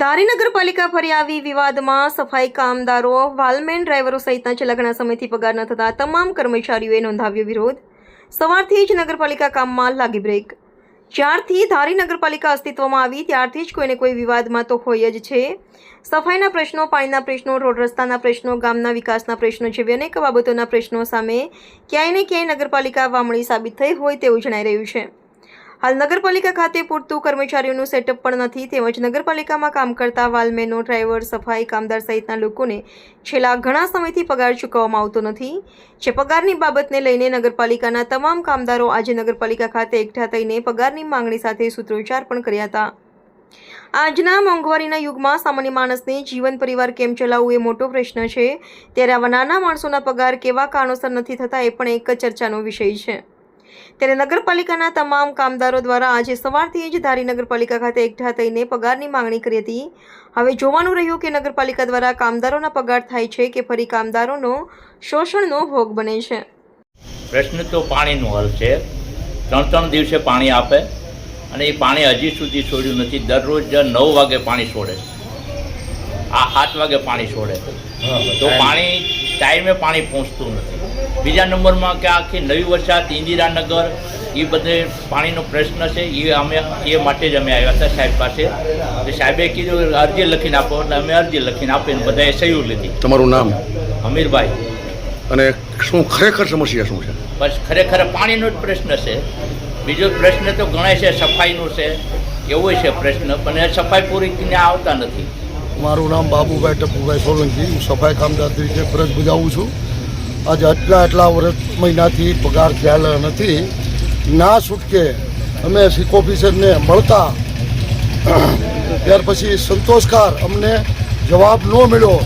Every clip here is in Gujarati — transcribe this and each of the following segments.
ધારી નગરપાલિકા ફરી આવી વિવાદમાં સફાઈ કામદારો, વાલમેન ડ્રાઈવરો સહિતના છેલ્લા ઘણા સમયથી પગાર ન થતા તમામ કર્મચારીઓએ નોંધાવ્યો વિરોધ. સવારથી જ નગરપાલિકા કામમાં લાગી બ્રેક. જ્યારથી ધારી નગરપાલિકા અસ્તિત્વમાં આવી, ત્યારથી જ કોઈને કોઈ વિવાદમાં તો હોય જ છે. સફાઈના પ્રશ્નો, પાણીના પ્રશ્નો, રોડ રસ્તાના પ્રશ્નો, ગામના વિકાસના પ્રશ્નો જેવી અનેક બાબતોના પ્રશ્નો સામે ક્યાંય ને ક્યાંય નગરપાલિકા વામણી સાબિત થઈ હોય તેવું જણાઈ રહ્યું છે. હાલ નગરપાલિકા ખાતે પૂરતું કર્મચારીઓનું સેટઅપ પણ નથી તેમજ નગરપાલિકામાં કામ કરતા વાલમેનો, ડ્રાઈવર, સફાઈ કામદાર સહિતના લોકોને છેલ્લા ઘણા સમયથી પગાર ચૂકવવામાં આવતો નથી. જે પગારની બાબતને લઈને નગરપાલિકાના તમામ કામદારો આજે નગરપાલિકા ખાતે એકઠા થઈને પગારની માંગણી સાથે સૂત્રોચ્ચાર પણ કર્યા હતા. આજના મોંઘવારીના યુગમાં સામાન્ય માણસને જીવન પરિવાર કેમ ચલાવવું એ મોટો પ્રશ્ન છે. ત્યારે આવા નાના માણસોના પગાર કેવા કારણોસર નથી થતા એ પણ એક ચર્ચાનો વિષય છે. ત્યારે નગરપાલિકાના તમામ કામદારો દ્વારા આજે સવારથી જ ધારી નગરપાલિકા ખાતે એકઠા થઈને પગારની માંગણી કરી હતી. હવે જોવાનું રહ્યું કે નગરપાલિકા દ્વારા કામદારોના પગાર થાય છે કે ફરી કામદારોનો શોષણનો ભોગ બને છે. પ્રશ્ન તો પાણીનો હલ છે. ત્રણ ત્રણ દિવસે પાણી આપે અને એ પાણી હજી સુધી છોડ્યું નથી. દરરોજ નવ વાગે પાણી છોડે આ સાત વાગે પાણી છોડે તો પાણી ટાઈમે પાણી પહોંચતું નથી. બીજા નંબરમાં કે આખી નવી વરસાદ ઇન્દિરાનગર એ બધે પાણીનો પ્રશ્ન છે એ અમે એ માટે જ અમે આવ્યા હતા સાહેબ પાસે. સાહેબે કીધું અરજી લખીને આપો એટલે અમે અરજી લખીને આપીને બધાએ સહયોગ લીધી. તમારું નામ? અમીરભાઈ. અને શું ખરેખર સમસ્યા શું છે? બસ ખરેખર પાણીનો જ પ્રશ્ન છે. બીજો પ્રશ્ન તો ગણાય છે સફાઈનો છે એવો છે પ્રશ્ન પણ એ સફાઈ પૂરી આવતા નથી. મારું નામ બાબુભાઈ ટપુભાઈ સોલંકી હું સફાઈ કામદાર તરીકે ફરજ બજાવું છું. આજે આટલા આટલા વર્ષ મહિનાથી પગાર થયેલા નથી. ના છૂટકે અમે શીખ ઓફિસરને મળતા ત્યાર પછી સંતોષકાર અમને જવાબ ન મળ્યો.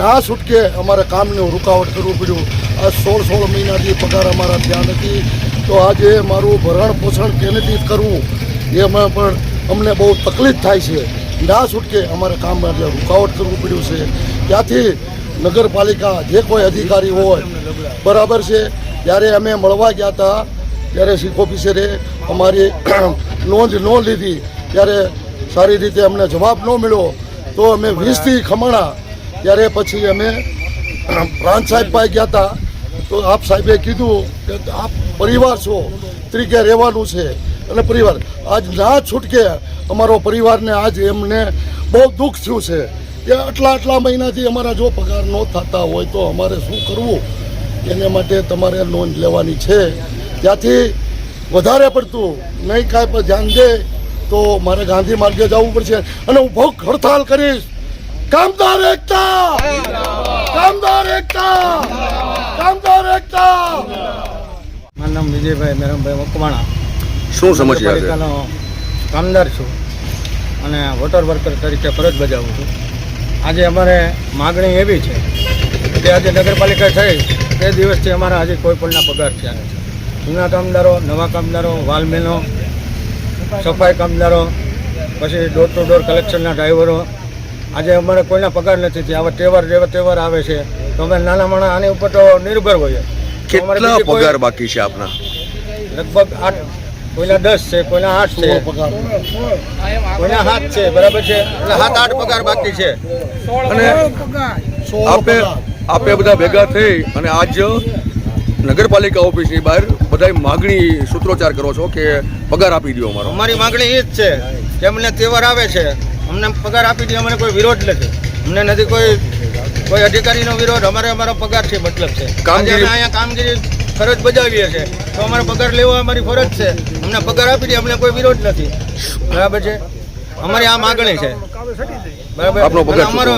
ના છૂટકે અમારે કામને રૂકાવટ કરવું પડ્યું. આ સોળ સોળ મહિનાથી પગાર અમારા થયા નથી. તો આજે મારું ભરણ પોષણ કેનેથી કરવું? એમાં પણ અમને બહુ તકલીફ થાય છે. ના છૂટકે અમારે કામ એટલે રૂકાવટ કરવું પડ્યું છે. ત્યાંથી નગરપાલિકા જે કોઈ અધિકારી હોય, બરાબર છે? ત્યારે અમે મળવા ગયા હતા. ત્યારે શીખ ઓફિસરે અમારી નોંધ ન લીધી. ત્યારે સારી રીતે અમને જવાબ ન મળ્યો. તો અમે વીસથી ખમણા. ત્યારે પછી અમે પ્રાંત સાહેબ પાસે ગયા હતા. તો આપ સાહેબે કીધું કે આપ પરિવાર છો, તરીકે રહેવાનું છે. અને પરિવાર, આજ ના છૂટકે અમારો પરિવારને આજ એમને બહુ દુઃખ થયું છે. કે આટલા આટલા મહિનાથી અમારા જો પગાર ન થતા હોય તો અમારે શું કરવું? એને માટે તમારે નોંધ લેવાની છે. ત્યાંથી વધારે પડતું નહીં કાંઈ પણ ધ્યાન દે તો મારે ગાંધી માર્ગે જવું પડશે. અને હું ભોગ હડતાલ કરીશ. કામદાર એકતા! કામદાર એકતા! કામદાર એકતા! મારું નામ વિજયભાઈ મેરમભાઈ મકવાણા. શું સમસ્યા છે? કામદાર છું. અને વોટર વર્કર તરીકે ફરજ બજાવું છું. આજે અમારે માગણી એવી છે કે આજે નગરપાલિકા થઈ તે દિવસથી અમારા આજે કોઈ પણના પગાર થયા નથી. જૂના કામદારો નવા કામદારો વાલમેનો સફાઈ કામદારો પછી ડોર ટુ ડોર કલેક્શનના ડ્રાઈવરો આજે અમારે કોઈના પગાર નથી થયા. આવા તહેવાર જેવા તહેવાર આવે છે તો અમે નાના માણસ આની ઉપર તો નિર્ભર હોઈએ. કેટલા પગાર બાકી છે આપના? લગભગ આઠ કોઈના દસ છે કોઈના આઠ છે. કોઈના સાત છે બરાબર છે? એટલે સાત આઠ પગાર બાકી છે. અને આપે આપે બધા ભેગા થઈ અને આજ નગરપાલિકા ઓફિસની બહાર બધા માગણી સૂત્રોચ્ચાર કરો છો કે પગાર આપી દો અમારો. અમારી માગણી એ જ છે કે અમને તહેવાર આવે છે. અમને પગાર આપી દે અમને કોઈ વિરોધ નથી. અમને નથી કોઈ કોઈ અધિકારીનો વિરોધ. અમારે અમારો પગાર છે મતલબ છે. કામગીરી- અહીંયા કામગીરી ફરજ બજાવીએ છીએ. તો અમારો પગાર લેવો અમારી ફરજ છે. અમને પગાર આપી દે અમને કોઈ વિરોધ નથી. બરાબર છે? અમારી આ માગણી છે. બરાબર? પગાર અમારો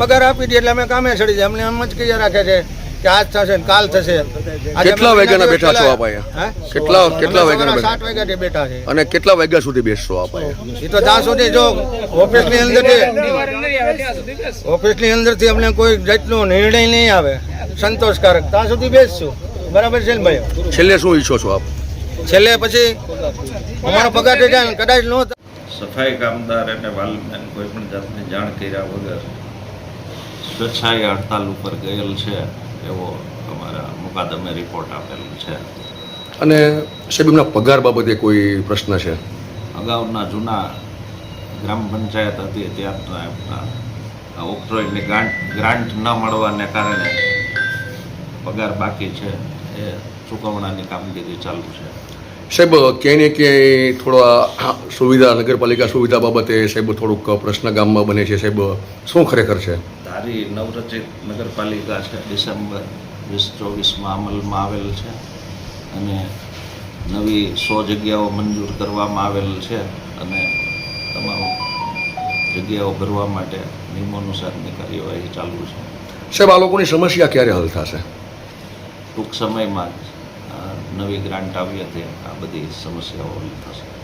પગાર આપી દે એટલે અમે કામે ચડી જાય. અમને એમ જ કહી રાખે છે કે આજ થશે ને કાલ થશે. કેટલા વાગ્યાના બેઠા છો આપ અહીંયા? કેટલા કેટલા વાગ્યાના સાત? વાગ્યાથી બેઠા છે અને કેટલા વાગ્યા સુધી બેસશો આપ? એ તો ત્યાં સુધી જો ઓફિસની અંદર ઓફિસની અંદરથી અમને કોઈ જાતનો નિર્ણય નહીં આવે. સંતોષકારક. ત્યાં સુધી બેસશું. બરાબર છે ને ભાઈ? છેલ્લે શું ઈચ્છો છો આપ? છેલ્લે પછી અમારો પગાર થઈ જાય કદાચ નો સફાઈ કામદાર અને વાલમેન કોઈ પણ જાતની જાણ કર્યા વગર સ્વેચ્છાએ હડતાલ ઉપર ગયેલ છે એવો અમારા મુકાદમે રિપોર્ટ આપેલ છે. અને સાહેબ એમના પગાર બાબતે કોઈ પ્રશ્ન છે? અગાઉના જૂના ગ્રામ પંચાયત હતી ત્યારના ઓક્ટ્રોઇડની ગ્રાન્ટ ગ્રાન્ટ ન મળવાને કારણે પગાર બાકી છે. એ ચૂકવણાની કામગીરી ચાલુ છે. સાહેબ ક્યાંય ને ક્યાંય થોડા સુવિધા નગરપાલિકા સુવિધા બાબતે સાહેબ થોડુંક પ્રશ્ન ગામમાં બને છે. સાહેબ શું ખરેખર છે? ધારી નવરચિત નગરપાલિકા છે ડિસેમ્બર વીસ ચોવીસમાં અમલમાં આવેલ છે અને નવી સો જગ્યાઓ મંજૂર કરવામાં આવેલ છે અને તમામ જગ્યાઓ ભરવા માટે નિયમોનુસારની કાર્યવાહી ચાલુ છે. સાહેબ આ લોકોની સમસ્યા ક્યારે હલ થશે? ટૂંક સમયમાં જ નવી ગ્રાન્ટ આવી હતી. આ બધી સમસ્યાઓ થશે.